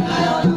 না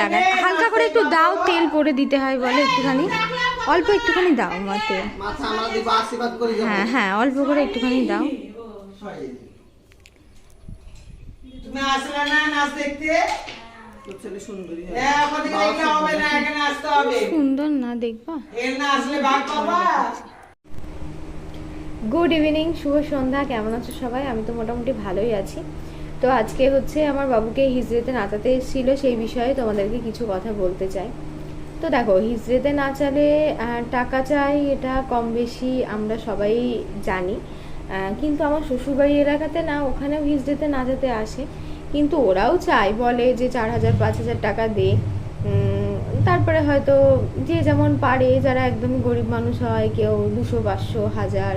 লাগায়। হালকা করে একটু দাও তেল পরে দিতে হয় বলে একটুখানি। অল্প একটুখানি দাও আমার তেল। মাথা আমরা দিব আশীর্বাদ করি যাব। হ্যাঁ হ্যাঁ অল্প করে একটুখানি দাও। তুমি আসলে না নাচ দেখতে? তোর ছেলে সুন্দরী হয়। ওখানে দেখলে হবে না এখানে আসতে হবে। সুন্দর না দেখবা? এর না আসলে ভাগ পাবা গুড ইভিনিং শুভ সন্ধ্যা কেমন আছো সবাই? আমি তো মোটামুটি ভালোই আছি। তো আজকে হচ্ছে আমার বাবুকে হিজড়েতে নাচাতে এসেছিল, সেই বিষয়ে তোমাদেরকে কিছু কথা বলতে চাই। তো দেখো, হিজড়েতে নাচালে টাকা চাই, এটা কম বেশি আমরা সবাই জানি। কিন্তু আমার শ্বশুরবাড়ি এলাকাতে না, ওখানেও হিজড়েতে নাচাতে আসে। কিন্তু ওরাও চায়, বলে যে চার হাজার, পাঁচ হাজার টাকা দে। তারপরে হয়তো যে যেমন পারে, যারা একদম গরিব মানুষ হয়, কেউ দুশো, পাঁচশো, হাজার।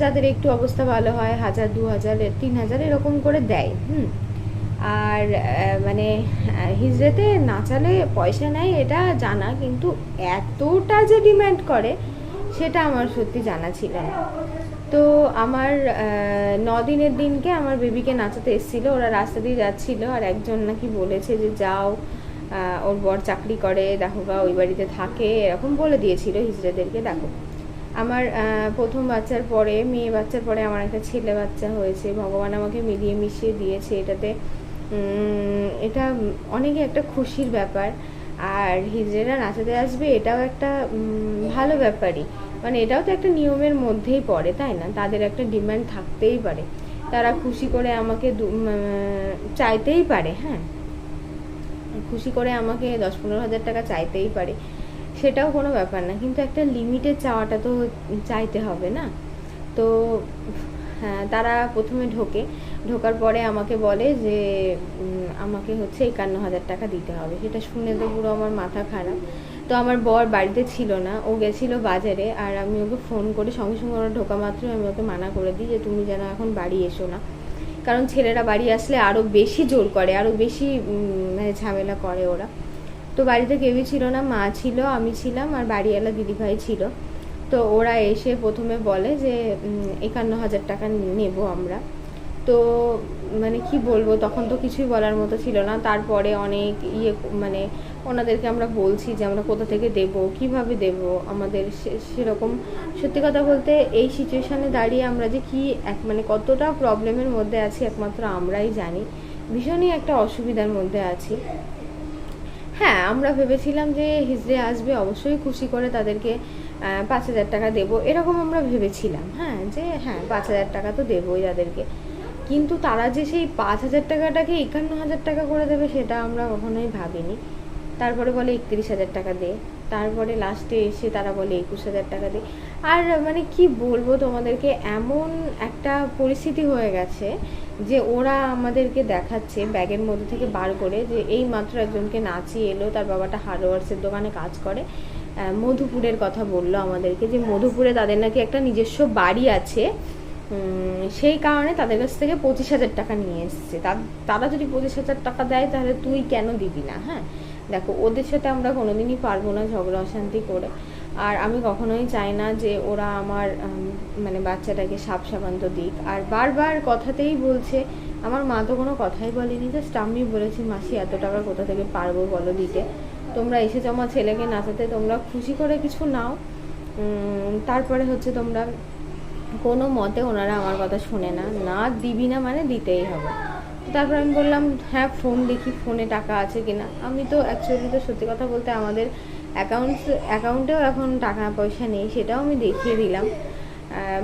যাদের একটু অবস্থা ভালো হয়, হাজার, দু হাজার, তিন হাজার এরকম করে দেয়, হুম। আর মানে হিজড়েতে নাচালে পয়সা নেয় এটা জানা, কিন্তু এতটা যে ডিম্যান্ড করে, সেটা আমার সত্যি জানা ছিল না। তো আমার দিনের দিনকে আমার বেবিকে নাচাতে এসেছিল, ওরা রাস্তা দিয়ে যাচ্ছিল, আর একজন নাকি বলেছে যে, যাও ওর বর চাকরি করে, দেখো বা ওই বাড়িতে থাকে, এরকম বলে দিয়েছিল হিজড়েদেরকে, দেখো। আমার প্রথম বাচ্চার পরে, মেয়ে বাচ্চার পরে আমার একটা ছেলে বাচ্চা হয়েছে। ভগবান আমাকে মিলিয়ে মিশিয়ে দিয়েছে এটাতে। এটা অনেকই একটা খুশির ব্যাপার। আর হিজড়েরা নাচাতে আসবে, এটাও একটা ভালো ব্যাপারই। মানে এটাও তো একটা নিয়মের মধ্যেই পড়ে, তাই না? তাদের একটা ডিমান্ড থাকতেই পারে। তারা খুশি করে আমাকে চাইতেই পারে হ্যাঁ? খুশি করে আমাকে দশ পনেরো হাজার টাকা চাইতেই পারে। সেটাও কোনো ব্যাপার না, কিন্তু একটা লিমিটের চাওয়াটা তো চাইতে হবে না। তো হ্যাঁ তারা প্রথমে ঢোকে, ঢোকার পরে আমাকে বলে যে আমাকে হচ্ছে একান্ন হাজার টাকা দিতে হবে। সেটা শুনে তো পুরো আমার মাথা খারাপ। তো আমার বর বাড়িতে ছিল না, ও গেছিল বাজারে, আর আমি ওকে ফোন করে সঙ্গে সঙ্গে ওরা ঢোকা মাত্রই আমি ওকে মানা করে দিই যে, তুমি যেন এখন বাড়ি এসো না। কারণ ছেলেরা বাড়ি আসলে আরও বেশি জোর করে আরও বেশি মানে ঝামেলা করে ওরা। তো বাড়িতে কেউই ছিল না, মা ছিল, আমি ছিলাম আর বাড়িওয়ালা দিদিভাই ছিল। তো ওরা এসে প্রথমে বলে যে একান্ন হাজার টাকা নেব আমরা। তো মানে কি বলব, তখন তো কিছুই বলার মতো ছিল না। তারপরে অনেক ইয়ে মানে ওনাদেরকে আমরা বলছি যে, আমরা কোথা থেকে দেব, কীভাবে দেব, আমাদের সেরকম। সত্যি কথা বলতে এই সিচুয়েশানে দাঁড়িয়ে আমরা যে কি এক মানে কতটা প্রবলেমের মধ্যে আছি, একমাত্র আমরাই জানি। ভীষণই একটা অসুবিধার মধ্যে আছি। হ্যাঁ আমরা ভেবেছিলাম যে হিজড়ে আসবে, অবশ্যই খুশি করে তাদেরকে পাঁচ হাজার টাকা দেবো। এরকম আমরা ভেবেছিলাম হ্যাঁ যে হ্যাঁ পাঁচ হাজার টাকা তো দেবোই তাদেরকে। কিন্তু তারা যে সেই পাঁচ হাজার টাকাটাকে একান্ন হাজার টাকা করে দেবে, সেটা আমরা কখনোই ভাবিনি। তারপরে বলে একত্রিশ হাজার টাকা দে। তারপরে লাস্টে এসে তারা বলে একুশ হাজার টাকা দে। আর মানে কি বলব তোমাদেরকে, এমন একটা পরিস্থিতি হয়ে গেছে যে ওরা আমাদেরকে দেখাচ্ছে ব্যাগের মধ্যে থেকে বার করে যে এই মাত্র একজনকে নাচিয়ে এলো, তার বাবাটা হার্ডওয়ার্সের দোকানে কাজ করে। মধুপুরের কথা বলল আমাদেরকে যে মধুপুরে তাদের নাকি একটা নিজস্ব বাড়ি আছে। সেই কারণে তাদের কাছ থেকে পঁচিশ হাজার টাকা নিয়ে এসছে। তারা যদি পঁচিশ হাজার টাকা দেয় তাহলে তুই কেন দিবি না হ্যাঁ? দেখো, ওদের সাথে আমরা কোনোদিনই পারব না ঝগড়া অশান্তি করে। আর আমি কখনোই চাই না যে ওরা আমার মানে বাচ্চাটাকে সাপ সাবান্ত দিক। আর বারবার কথাতেই বলছে, আমার মা তো কোনো কথাই বলেনি জাস্ট আমি বলেছি, মাসি, এত টাকা কোথা থেকে পারব বলো দিতে? তোমরা এসেছ আমার ছেলেকে নাচাতে, তোমরা খুশি করে কিছু নাও। তারপরে হচ্ছে তোমরা, কোনো মতে ওনারা আমার কথা শোনে না। না দিবি না মানে দিতেই হবে। তারপর আমি বললাম হ্যাঁ ফোন দেখি ফোনে টাকা আছে কিনা? আমি তো অ্যাকচুয়ালি তো সত্যি কথা বলতে আমাদের অ্যাকাউন্টস অ্যাকাউন্টেও এখন টাকা পয়সা নেই, সেটাও আমি দেখিয়ে দিলাম।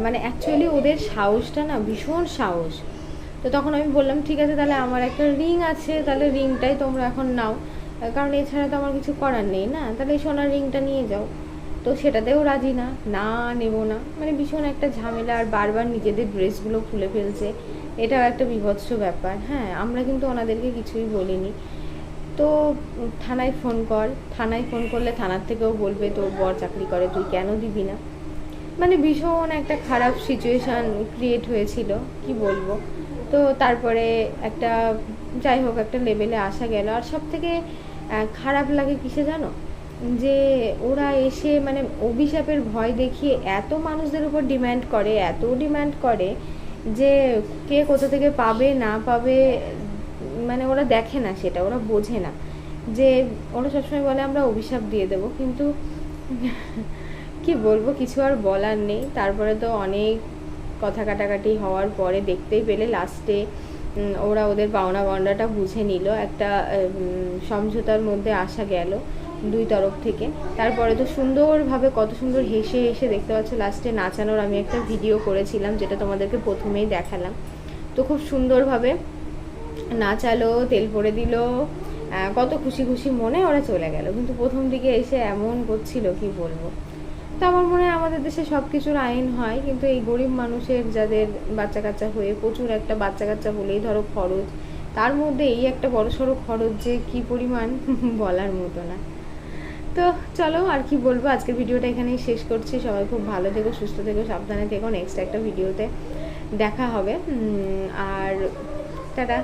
মানে অ্যাকচুয়ালি ওদের সাহসটা না, ভীষণ সাহস। তো তখন আমি বললাম, ঠিক আছে, তাহলে আমার একটা রিং আছে, তাহলে রিংটাই তোমরা এখন নাও। কারণ এছাড়া তো আমার কিছু করার নেই না, তাহলে সোনার রিংটা নিয়ে যাও। তো সেটাতেও রাজি না না নেব না। মানে ভীষণ একটা ঝামেলা, আর বারবার নিজেদের ড্রেসগুলো খুলে ফেলছে। এটাও একটা বিভৎস ব্যাপার। হ্যাঁ আমরা কিন্তু ওনাদেরকে কিছুই বলিনি। তো থানায় ফোন কর। থানায় ফোন করলে থানার থেকেও বলবে তোর বর চাকরি করে, তুই কেন দিবি না? মানে ভীষণ একটা খারাপ সিচুয়েশান ক্রিয়েট হয়েছিল, কি বলব? তো তারপরে একটা, যাই হোক, একটা লেভেলে আসা গেল। আর সব থেকে খারাপ লাগে কিসে জানো? যে ওরা এসে মানে অভিশাপের ভয় দেখিয়ে এত মানুষদের উপর ডিম্যান্ড করে, এত ডিমান্ড করে যে কে কোথা থেকে পাবে, না পাবে মানে ওরা দেখে না সেটা, ওরা বোঝে না। যে ওরা সবসময় বলে, আমরা অভিশাপ দিয়ে দেবো। কিন্তু কি বলব, কিছু আর বলার নেই। তারপরে তো অনেক কথা কাটাকাটি হওয়ার পরে দেখতেই পেলে লাস্টে ওরা ওদের পাওনা গন্ডাটা বুঝে নিল। একটা সমঝোতার মধ্যে আসা গেল দুই তরফ থেকে। তারপরে তো সুন্দরভাবে, কত সুন্দর হেসে হেসে দেখতে পাচ্ছ, লাস্টে নাচানোর আমি একটা ভিডিও করেছিলাম, যেটা তোমাদেরকে প্রথমেই দেখালাম। তো খুব সুন্দরভাবে নাচালো, তেল পরে দিল। কত খুশি খুশি মনে ওরা চলে গেল। কিন্তু প্রথম দিকে এসে এমন করছিল, কি বলব? তো আমার মনে হয় আমাদের দেশে সব কিছুর আইন হয়, কিন্তু এই গরিব মানুষের যাদের বাচ্চা কাচ্চা হয়ে প্রচুর একটা বাচ্চা কাচ্চা হলেই ধরো খরচ, তার মধ্যে এই একটা বড় সড়ো খরচ যে কি পরিমাণ, বলার মতো না। তো চলো, আর কি বলব? আজকের ভিডিওটা এখানেই শেষ করছি। সবাই খুব ভালো থেকো, সুস্থ থেকো, সাবধানে থেকো। নেক্সট একটা ভিডিওতে দেখা হবে। আর টাটা।